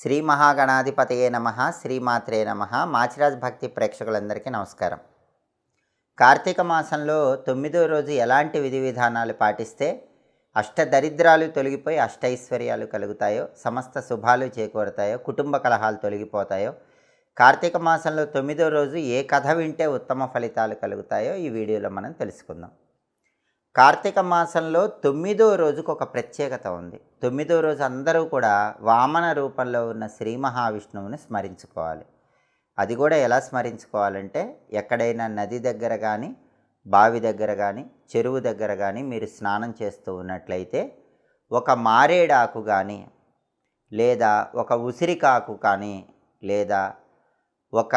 శ్రీ మహాగణాధిపతయే నమ శ్రీమాత్రే నమ. మాచిరాజ్ భక్తి ప్రేక్షకులందరికీ నమస్కారం. కార్తీక మాసంలో తొమ్మిదో రోజు ఎలాంటి విధి విధానాలు పాటిస్తే అష్ట దరిద్రాలు తొలగిపోయి అష్టైశ్వర్యాలు కలుగుతాయో సమస్త శుభాలు చేకూరుతాయో కుటుంబ కలహాలు తొలగిపోతాయో కార్తీక మాసంలో తొమ్మిదో రోజు ఏ కథ వింటే ఉత్తమ ఫలితాలు కలుగుతాయో ఈ వీడియోలో మనం తెలుసుకుందాం. కార్తీక మాసంలో తొమ్మిదో రోజుకు ఒక ప్రత్యేకత ఉంది. తొమ్మిదో రోజు అందరూ కూడా వామన రూపంలో ఉన్న శ్రీ మహావిష్ణువుని స్మరించుకోవాలి. అది కూడా ఎలా స్మరించుకోవాలంటే ఎక్కడైనా నది దగ్గర కానీ బావి దగ్గర కానీ చెరువు దగ్గర కానీ మీరు స్నానం చేస్తూ ఉన్నట్లయితే ఒక మారేడాకు కానీ లేదా ఒక ఉసిరికాకు కానీ లేదా ఒక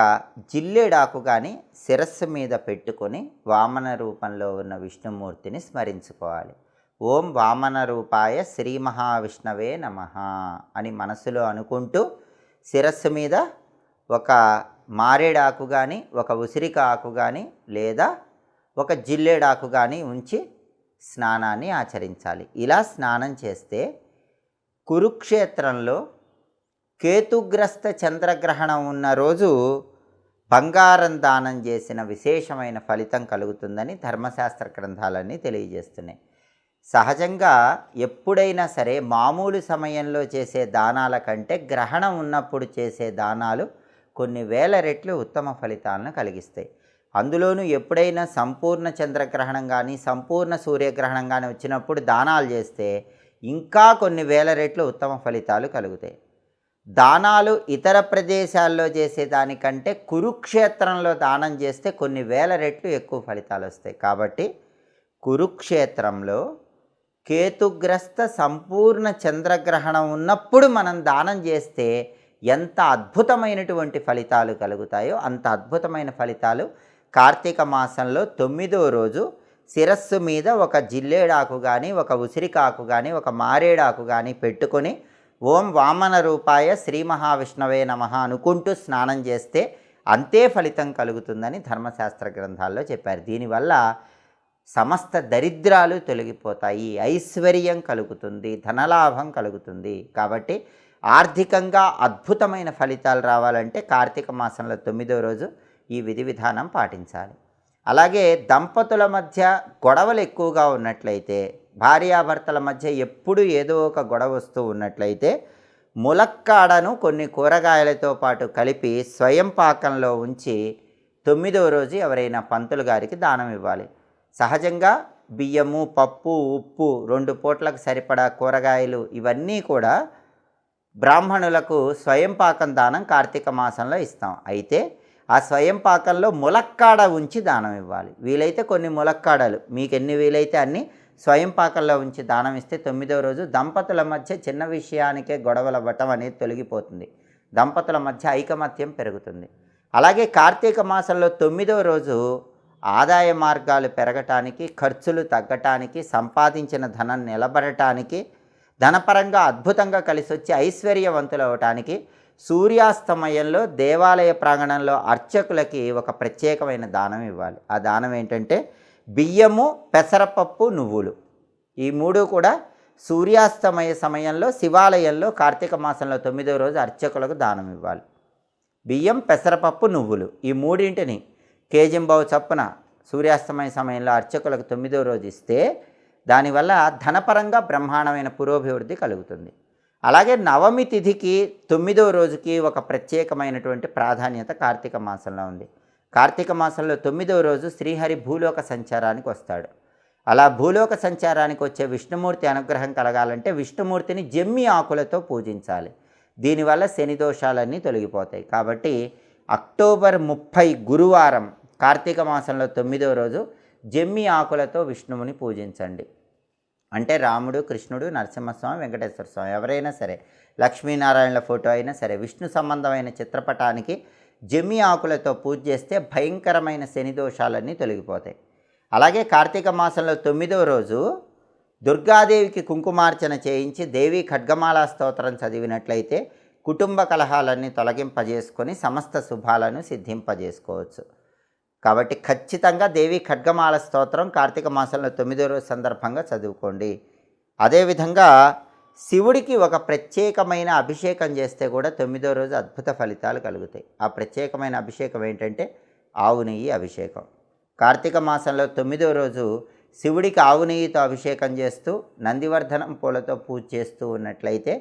జిల్లేడాకు కానీ శిరస్సు మీద పెట్టుకొని వామన రూపంలో ఉన్న విష్ణుమూర్తిని స్మరించుకోవాలి. ఓం వామన రూపాయ శ్రీ మహావిష్ణవే నమ అని మనసులో అనుకుంటూ శిరస్సు మీద ఒక మారేడాకు కానీ ఒక ఉసిరిక ఆకు కానీ లేదా ఒక జిల్లేడాకు కానీ ఉంచి స్నానాన్ని ఆచరించాలి. ఇలా స్నానం చేస్తే కురుక్షేత్రంలో కేతుగ్రస్త చంద్రగ్రహణం ఉన్న రోజు బంగారం దానం చేసిన విశేషమైన ఫలితం కలుగుతుందని ధర్మశాస్త్ర గ్రంథాలన్నీ తెలియజేస్తున్నాయి. సహజంగా ఎప్పుడైనా సరే మామూలు సమయంలో చేసే దానాల కంటే గ్రహణం ఉన్నప్పుడు చేసే దానాలు కొన్ని వేల రెట్లు ఉత్తమ ఫలితాలను కలిగిస్తాయి. అందులోనూ ఎప్పుడైనా సంపూర్ణ చంద్రగ్రహణం కానీ సంపూర్ణ సూర్యగ్రహణం కానీ వచ్చినప్పుడు దానాలు చేస్తే ఇంకా కొన్ని వేల రెట్లు ఉత్తమ ఫలితాలు కలుగుతాయి. దానాలు ఇతర ప్రదేశాల్లో చేసేదానికంటే కురుక్షేత్రంలో దానం చేస్తే కొన్ని వేల రెట్లు ఎక్కువ ఫలితాలు వస్తాయి. కాబట్టి కురుక్షేత్రంలో కేతుగ్రస్త సంపూర్ణ చంద్రగ్రహణం ఉన్నప్పుడు మనం దానం చేస్తే ఎంత అద్భుతమైనటువంటి ఫలితాలు కలుగుతాయో అంత అద్భుతమైన ఫలితాలు కార్తీక మాసంలో తొమ్మిదో రోజు శిరస్సు మీద ఒక జిల్లేడాకు కానీ ఒక ఉసిరికాకు కానీ ఒక మారేడాకు కానీ పెట్టుకొని ఓం వామన రూపాయ శ్రీ మహావిష్ణవే నమ అనుకుంటూ స్నానం చేస్తే అంతే ఫలితం కలుగుతుందని ధర్మశాస్త్ర గ్రంథాల్లో చెప్పారు. దీనివల్ల సమస్త దరిద్రాలు తొలగిపోతాయి ఐశ్వర్యం కలుగుతుంది ధనలాభం కలుగుతుంది. కాబట్టి ఆర్థికంగా అద్భుతమైన ఫలితాలు రావాలంటే కార్తీక మాసంలో తొమ్మిదో రోజు ఈ విధి విధానం పాటించాలి. అలాగే దంపతుల మధ్య గొడవలు ఎక్కువగా ఉన్నట్లయితే భార్యాభర్తల మధ్య ఎప్పుడు ఏదో ఒక గొడవ వస్తూ ఉన్నట్లయితే ములక్కాడను కొన్ని కూరగాయలతో పాటు కలిపి స్వయం పాకంలో ఉంచి తొమ్మిదవ రోజు ఎవరైనా పంతులు గారికి దానం ఇవ్వాలి. సహజంగా బియ్యము పప్పు ఉప్పు రెండు పూట్లకు సరిపడా కూరగాయలు ఇవన్నీ కూడా బ్రాహ్మణులకు స్వయం పాకం దానం కార్తీక మాసంలో ఇస్తాం. అయితే ఆ స్వయం పాకంలో ములక్కాడ ఉంచి దానం ఇవ్వాలి. వీలైతే కొన్ని ములక్కాడలు. మీకు ఎన్ని వీలైతే అన్ని స్వయం పాకంలో ఉంచి దానం ఇస్తే తొమ్మిదవ రోజు దంపతుల మధ్య చిన్న విషయానికే గొడవలవ్వటం అనేది తొలగిపోతుంది. దంపతుల మధ్య ఐకమత్యం పెరుగుతుంది. అలాగే కార్తీక మాసంలో తొమ్మిదవ రోజు ఆదాయ మార్గాలు పెరగటానికి ఖర్చులు తగ్గటానికి సంపాదించిన ధనం నిలబడటానికి ధనపరంగా అద్భుతంగా కలిసి వచ్చి ఐశ్వర్యవంతులు అవటానికి సూర్యాస్తమయంలో దేవాలయ ప్రాంగణంలో అర్చకులకి ఒక ప్రత్యేకమైన దానం ఇవ్వాలి. ఆ దానం ఏంటంటే బియ్యము పెసరపప్పు నువ్వులు. ఈ మూడు కూడా సూర్యాస్తమయ సమయంలో శివాలయంలో కార్తీక మాసంలో తొమ్మిదో రోజు అర్చకులకు దానం ఇవ్వాలి. బియ్యం పెసరపప్పు నువ్వులు. ఈ మూడింటిని కేజింబావు చప్పున సూర్యాస్తమయ సమయంలో అర్చకులకు తొమ్మిదో రోజు ఇస్తే దానివల్ల ధనపరంగా బ్రహ్మాండమైన పురోభివృద్ధి కలుగుతుంది. అలాగే నవమి తిథికి తొమ్మిదో రోజుకి ఒక ప్రత్యేకమైనటువంటి ప్రాధాన్యత కార్తీక మాసంలో ఉంది. కార్తీక మాసంలో తొమ్మిదవ రోజు శ్రీహరి భూలోక సంచారానికి వస్తాడు. అలా భూలోక సంచారానికి వచ్చే విష్ణుమూర్తి అనుగ్రహం కలగాలంటే విష్ణుమూర్తిని జమ్మి ఆకులతో పూజించాలి. దీనివల్ల శని దోషాలన్నీ తొలగిపోతాయి. కాబట్టి అక్టోబర్ ముప్పై గురువారం కార్తీక మాసంలో తొమ్మిదవ రోజు జమ్మి ఆకులతో విష్ణువుని పూజించండి. అంటే రాముడు కృష్ణుడు నరసింహస్వామి వెంకటేశ్వర స్వామి ఎవరైనా సరే లక్ష్మీనారాయణల ఫోటో అయినా సరే విష్ణు సంబంధమైన చిత్రపటానికి జమ్మి ఆకులతో పూజ చేస్తే భయంకరమైన శని దోషాలన్నీ తొలగిపోతాయి. అలాగే కార్తీక మాసంలో తొమ్మిదవ రోజు దుర్గాదేవికి కుంకుమార్చన చేయించి దేవి ఖడ్గమాల స్తోత్రం చదివినట్లయితే కుటుంబ కలహాలన్నీ తొలగింపజేసుకొని సమస్త శుభాలను సిద్ధింపజేసుకోవచ్చు. కాబట్టి ఖచ్చితంగా దేవి ఖడ్గమాల స్తోత్రం కార్తీక మాసంలో తొమ్మిదో రోజు సందర్భంగా చదువుకోండి. అదేవిధంగా శివుడికి ఒక ప్రత్యేకమైన అభిషేకం చేస్తే కూడా తొమ్మిదో రోజు అద్భుత ఫలితాలు కలుగుతాయి. ఆ ప్రత్యేకమైన అభిషేకం ఏంటంటే ఆవు నెయ్యి అభిషేకం. కార్తీక మాసంలో తొమ్మిదో రోజు శివుడికి ఆవు నెయ్యితో అభిషేకం చేస్తూ నందివర్ధనం పూలతో పూజ చేస్తూ ఉన్నట్లయితే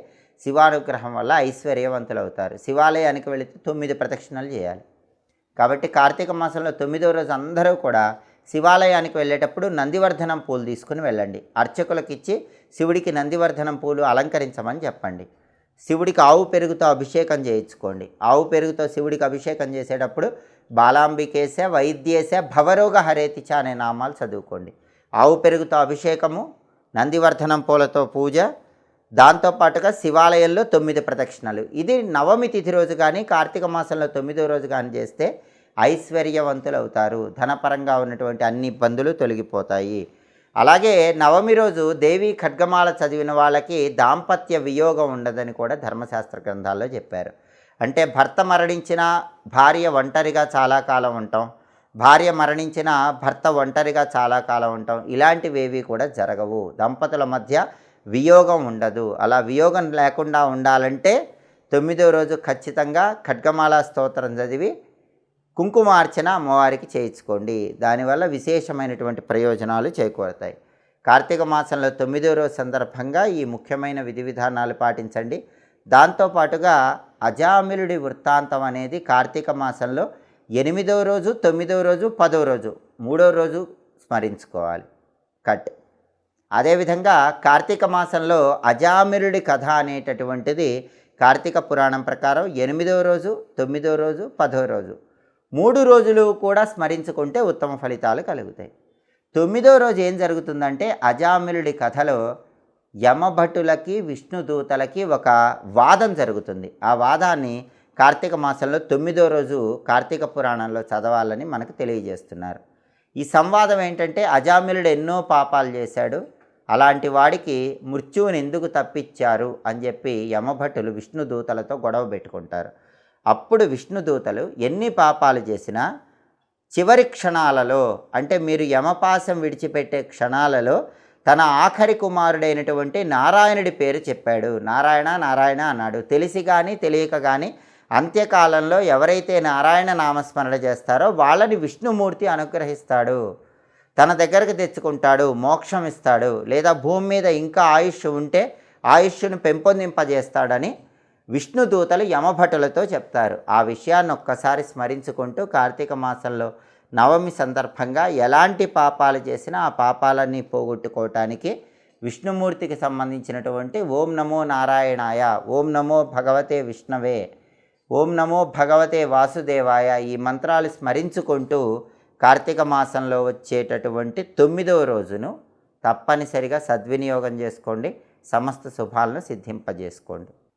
శివానుగ్రహం వల్ల ఐశ్వర్యవంతులు అవుతారు శివాలయానికి వెళితే తొమ్మిది ప్రదక్షిణలు చేయాలి. కాబట్టి కార్తీక మాసంలో తొమ్మిదో రోజు అందరూ కూడా శివాలయానికి వెళ్ళేటప్పుడు నందివర్ధనం పూలు తీసుకుని వెళ్ళండి. అర్చకులకు ఇచ్చి శివుడికి నందివర్ధనం పూలు అలంకరించమని చెప్పండి. శివుడికి ఆవు పెరుగుతో అభిషేకం చేయించుకోండి. ఆవు పెరుగుతో శివుడికి అభిషేకం చేసేటప్పుడు బాలాంబికేశ వైద్యేశ భవరోగ హరేతిచ అనే నామాలు చదువుకోండి. ఆవు పెరుగుతో అభిషేకము నందివర్ధనం పూలతో పూజ దాంతోపాటుగా శివాలయంలో తొమ్మిది ప్రదక్షిణలు. ఇది నవమి తిథి రోజు కానీ కార్తీక మాసంలో తొమ్మిదో రోజు కానీ చేస్తే ఐశ్వర్యవంతులు అవుతారు ధనపరంగా ఉన్నటువంటి అన్ని ఇబ్బందులు తొలగిపోతాయి. అలాగే నవమి రోజు దేవి ఖడ్గమాల చదివిన వాళ్ళకి దాంపత్య వియోగం ఉండదని కూడా ధర్మశాస్త్ర గ్రంథాల్లో చెప్పారు. అంటే భర్త మరణించిన భార్య ఒంటరిగా చాలా కాలం ఉంటాం. భార్య మరణించిన భర్త ఒంటరిగా చాలా కాలం ఉంటాం. ఇలాంటివేవి కూడా జరగవు. దంపతుల మధ్య వియోగం ఉండదు. అలా వియోగం లేకుండా ఉండాలంటే తొమ్మిదో రోజు ఖచ్చితంగా ఖడ్గమాల స్తోత్రం చదివి కుంకుమార్చన అమ్మవారికి చేయించుకోండి. దానివల్ల విశేషమైనటువంటి ప్రయోజనాలు చేకూరుతాయి. కార్తీక మాసంలో తొమ్మిదో రోజు సందర్భంగా ఈ ముఖ్యమైన విధి విధానాలు పాటించండి. దాంతోపాటుగా అజామిలుడి వృత్తాంతం అనేది కార్తీక మాసంలో ఎనిమిదో రోజు తొమ్మిదో రోజు పదో రోజు మూడో రోజు స్మరించుకోవాలి. కట్. అదేవిధంగా కార్తీక మాసంలో అజామిరుడి కథ అనేటటువంటిది కార్తీక పురాణం ప్రకారం ఎనిమిదో రోజు తొమ్మిదో రోజు పదో రోజు మూడు రోజులు కూడా స్మరించుకుంటే ఉత్తమ ఫలితాలు కలుగుతాయి. తొమ్మిదో రోజు ఏం జరుగుతుందంటే అజామిలుడి కథలో యమభటులకి విష్ణుదూతలకి ఒక వాదం జరుగుతుంది. ఆ వాదాన్ని కార్తీక మాసంలో తొమ్మిదో రోజు కార్తీక పురాణంలో చదవాలని మనకు తెలియజేస్తున్నారు. ఈ సంవాదం ఏంటంటే అజామిలుడు ఎన్నో పాపాలు చేశాడు. అలాంటి వాడికి మృత్యువుని ఎందుకు తప్పించారు అని చెప్పి యమభటులు విష్ణుదూతలతో గొడవ పెట్టుకుంటారు. అప్పుడు విష్ణుదూతలు ఎన్ని పాపాలు చేసినా చివరి క్షణాలలో అంటే మీరు యమపాసం విడిచిపెట్టే క్షణాలలో తన ఆఖరి కుమారుడైనటువంటి నారాయణుడి పేరు చెప్పాడు. నారాయణ నారాయణ అన్నాడు. తెలిసి కానీ తెలియక కానీ అంత్యకాలంలో ఎవరైతే నారాయణ నామస్మరణ చేస్తారో వాళ్ళని విష్ణుమూర్తి అనుగ్రహిస్తాడు. తన దగ్గరకు తెచ్చుకుంటాడు మోక్షం ఇస్తాడు. లేదా భూమి మీద ఇంకా ఆయుష్ ఉంటే ఆయుష్ను పెంపొందింపజేస్తాడని విష్ణుదూతలు యమభటులతో చెప్తారు. ఆ విషయాన్ని ఒక్కసారి స్మరించుకుంటూ కార్తీక మాసంలో నవమి సందర్భంగా ఎలాంటి పాపాలు చేసినా ఆ పాపాలన్నీ పోగొట్టుకోవటానికి విష్ణుమూర్తికి సంబంధించినటువంటి ఓం నమో నారాయణాయ ఓం నమో భగవతే విష్ణవే ఓం నమో భగవతే వాసుదేవాయ ఈ మంత్రాలు స్మరించుకుంటూ కార్తీక మాసంలో వచ్చేటటువంటి తొమ్మిదవ రోజును తప్పనిసరిగా సద్వినియోగం చేసుకోండి. సమస్త శుభాలను సిద్ధింపజేసుకోండి.